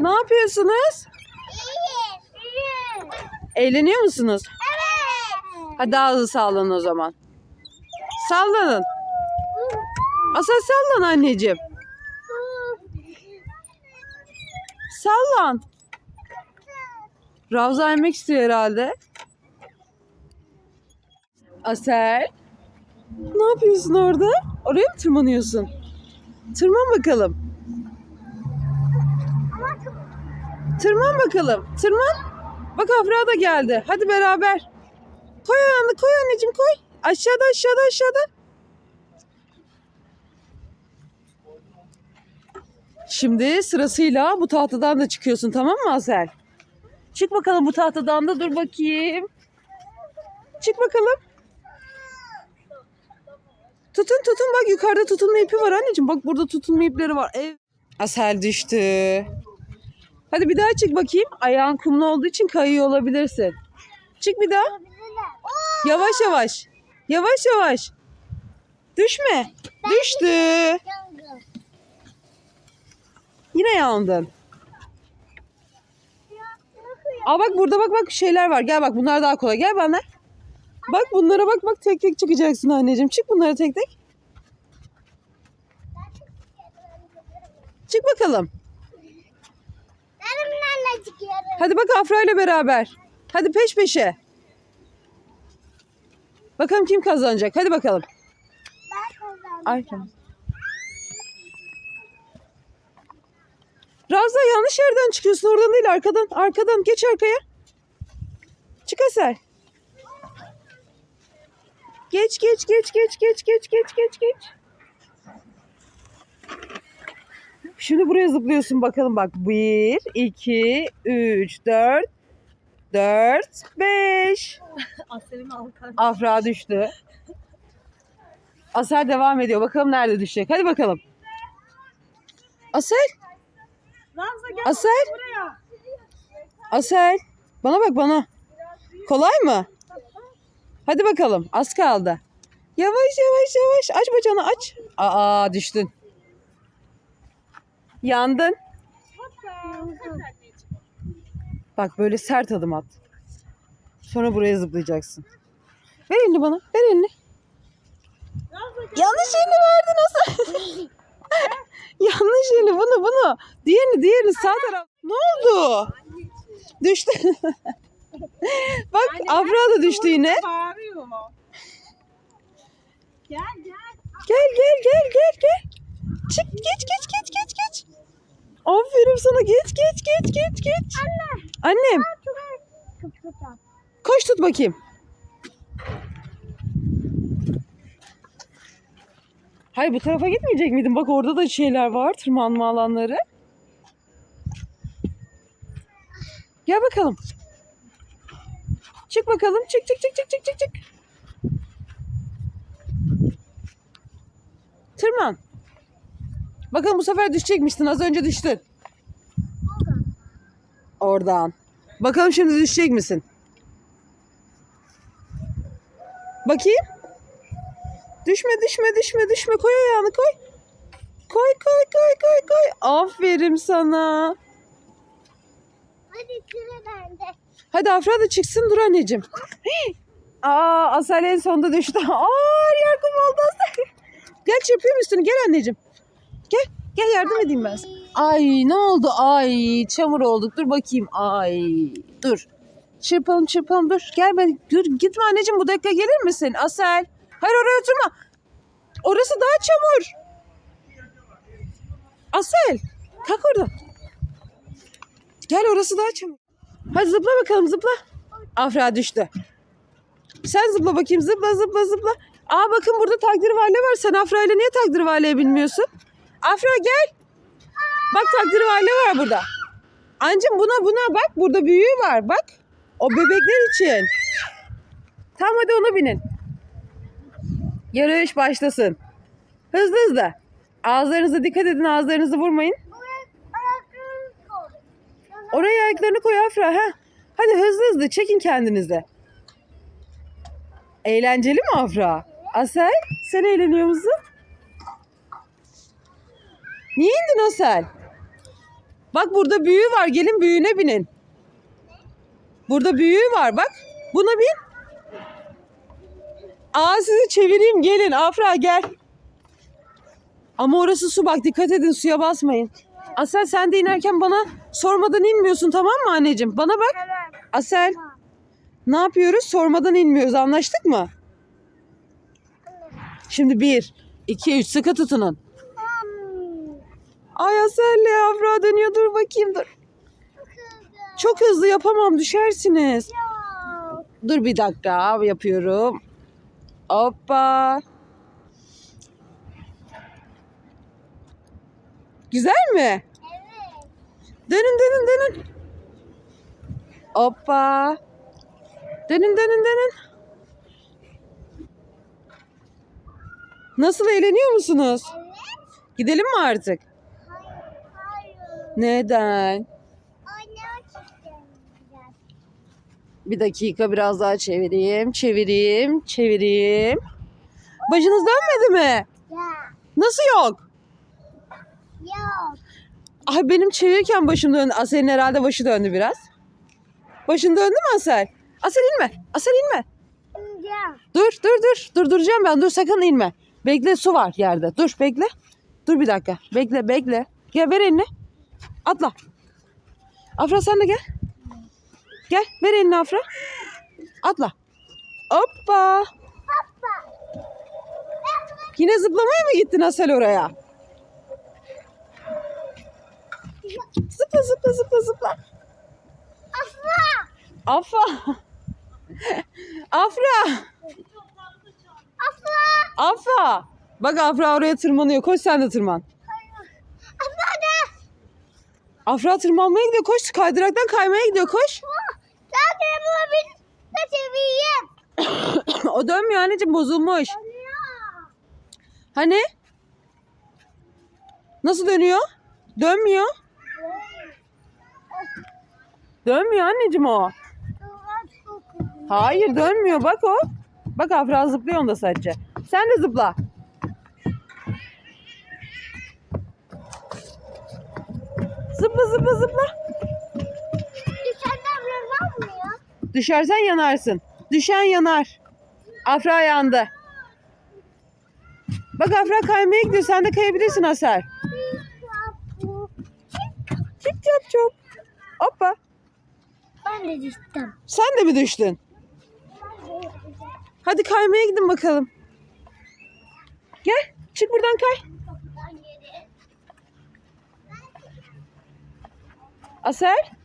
Ne yapıyorsunuz? Eğleniyor musunuz? Hadi daha hızlı sallanın o zaman. Sallanın. Asıl sallan anneciğim. Sallan. Ravza yemek istiyor herhalde. Asel. Ne yapıyorsun orada? Oraya mı tırmanıyorsun? Tırman bakalım. Tırman bakalım. Tırman. Bak Afra da geldi. Hadi beraber. Koy ayağını koy anneciğim koy. Aşağıda aşağıda aşağıda. Şimdi sırasıyla bu tahtadan da çıkıyorsun tamam mı Asel? Çık bakalım bu tahtadan da dur bakayım. Çık bakalım. Tutun tutun bak yukarıda tutunma ipi var anneciğim. Bak burada tutunma ipleri var. Ev. Asel düştü. Hadi bir daha çık bakayım. Ayağın kumlu olduğu için kayıyor olabilirsin. Çık bir daha. Yavaş yavaş. Yavaş yavaş. Düşme. Düştü. Yine yandın. Aa bak burada bak bak şeyler var. Gel bak bunlar daha kolay. Gel bana. Bak bunlara bak bak tek tek çıkacaksın anneciğim. Çık bunlara tek tek. Çık bakalım. Hadi bak Afra ile beraber. Hadi peş peşe. Bakalım kim kazanacak. Hadi bakalım. Ben kazandım. Ay tamam. Ravza yanlış yerden çıkıyorsun. Oradan değil arkadan. Arkadan. Geç arkaya. Çık Eser. Geç geç geç geç geç geç geç geç geç. Şimdi buraya zıplıyorsun bakalım bak. Bir, iki, üç, dört, dört, beş. Asel'in alkan. Afra düştü. Asel devam ediyor. Bakalım nerede düşecek. Hadi bakalım. Asel. Ramza gel Asel. buraya. Asel. Bana bak bana. Kolay mı? Hadi bakalım. Az kaldı. Yavaş yavaş yavaş. Aç bacağını aç. Aa düştün. Yandın. Bak böyle sert adım at. Sonra buraya zıplayacaksın. Ver elini bana. Ver elini. Yanlış elini verdin Asel. Yanlış elini bunu bunu. Diğerini diğerini sağ taraf. Ne oldu? Düştü. Bak Afra da düştü yine. Bağırıyor. Gel gel. Gel gel gel gel gel. Çık geç geç geç geç geç. Aferin sana geç geç geç geç geç. Anne. Annem koş tut bakayım. Hayır bu tarafa gitmeyecek miydin? Bak orada da şeyler var tırmanma alanları. Gel bakalım. Çık bakalım. Çık çık çık çık çık çık çık. Tırman. Bakalım bu sefer düşecekmişsin. Az önce düştün. Oradan. Bakalım şimdi düşecek misin? Bakayım. Düşme düşme düşme düşme. Koy ayağını koy. Koy koy koy koy koy. Aferin sana. Hadi sıra bende. Hadi Afra da çıksın dur anneciğim. Aa Asel en sonunda düştü. Aa her yer kum oldu Asel. Gel çırpayım üstünü gel anneciğim. Gel gel yardım edeyim ben sana. Ay ne oldu? Ay çamur olduk. Dur bakayım. Ay dur. Çırpalım çırpalım dur. Gel ben dur gitme anneciğim bu dakika gelir misin? Asel. Hayır oraya oturma. Orası daha çamur. Asel. Kalk oradan. Gel orası daha çamur. Hadi zıpla bakalım zıpla. Afra düştü. Sen zıpla bakayım zıpla zıpla zıpla. Aa bakın burada takdirvale var. Sen Afra ile niye takdirvaleyi bilmiyorsun? Afra gel. Bak takdirvale var burada. Ancım buna buna bak burada büyüğü var bak. O bebekler için. Tamam hadi ona binin. Yarış başlasın. Hızlı hızlı. Ağızlarınıza dikkat edin ağızlarınızı vurmayın. Oraya ayaklarını koy Afra. Ha. Hadi hızlı hızlı çekin kendinizi. Eğlenceli mi Afra? Asel sen eğleniyor musun? Niye indin Asel? Bak burada büyüğü var. Gelin büyüğüne binin. Burada büyüğü var bak. Buna bin. Aa sizi çevireyim gelin. Afra gel. Ama orası su bak dikkat edin suya basmayın. Asel sen de inerken bana sormadan inmiyorsun tamam mı anneciğim? Bana bak. Asel ne yapıyoruz? Sormadan inmiyoruz anlaştık mı? Şimdi bir, iki, üç sıkı tutunun. Hmm. Ay Asel'le Afra dönüyor dur bakayım dur. Çok hızlı yapamam düşersiniz. Dur bir dakika yapıyorum. Hoppa. Güzel mi? Evet. Dönün dönün dönün. Hoppa. Dönün dönün dönün. Nasıl eğleniyor musunuz? Evet. Gidelim mi artık? Neden? Bir dakika biraz daha çevireyim, çevireyim, çevireyim. Başınız dönmedi mi? Nasıl yok? Yok. Ay benim çevirirken başım döndü. Asel'in herhalde başı döndü biraz. Başın döndü mü Asel? Asel inme. Asel inme. Ya. Dur dur dur. Durduracağım ben. Dur sakın inme. Bekle su var yerde. Dur bekle. Dur bir dakika. Bekle bekle. Gel ver elini. Atla. Afra sen de gel. Gel ver elini Afra. Atla. Hoppa. Yine zıplamaya mı gittin Asel oraya? Zıpla zıpla zıpla zıpla. Asla. Afra. Afra. Asla. Afra. Bak Afra oraya tırmanıyor. Koş sen de tırman. Afra tırmanmaya gidiyor. Koş kaydıraktan kaymaya gidiyor. Koş. Sen de bunu bir de çevireyim. o dönmüyor anneciğim bozulmuş. Dönüyor. Hani? Nasıl dönüyor? Dönmüyor. Dönmüyor anneciğim o. Hayır dönmüyor bak o. Bak Afra zıplıyor onda sadece. Sen de zıpla. Zıpla zıpla zıpla. Dışarıdan yanmıyor. Düşersen yanarsın. Düşen yanar. Afra yandı. Bak Afra kaymaya gidiyor. Sen de kayabilirsin Aser. Çip çap çop. Hoppa. Ben de düştüm. Sen de mi düştün? Hadi kaymaya gidin bakalım. Gel. Çık buradan kay. Aser.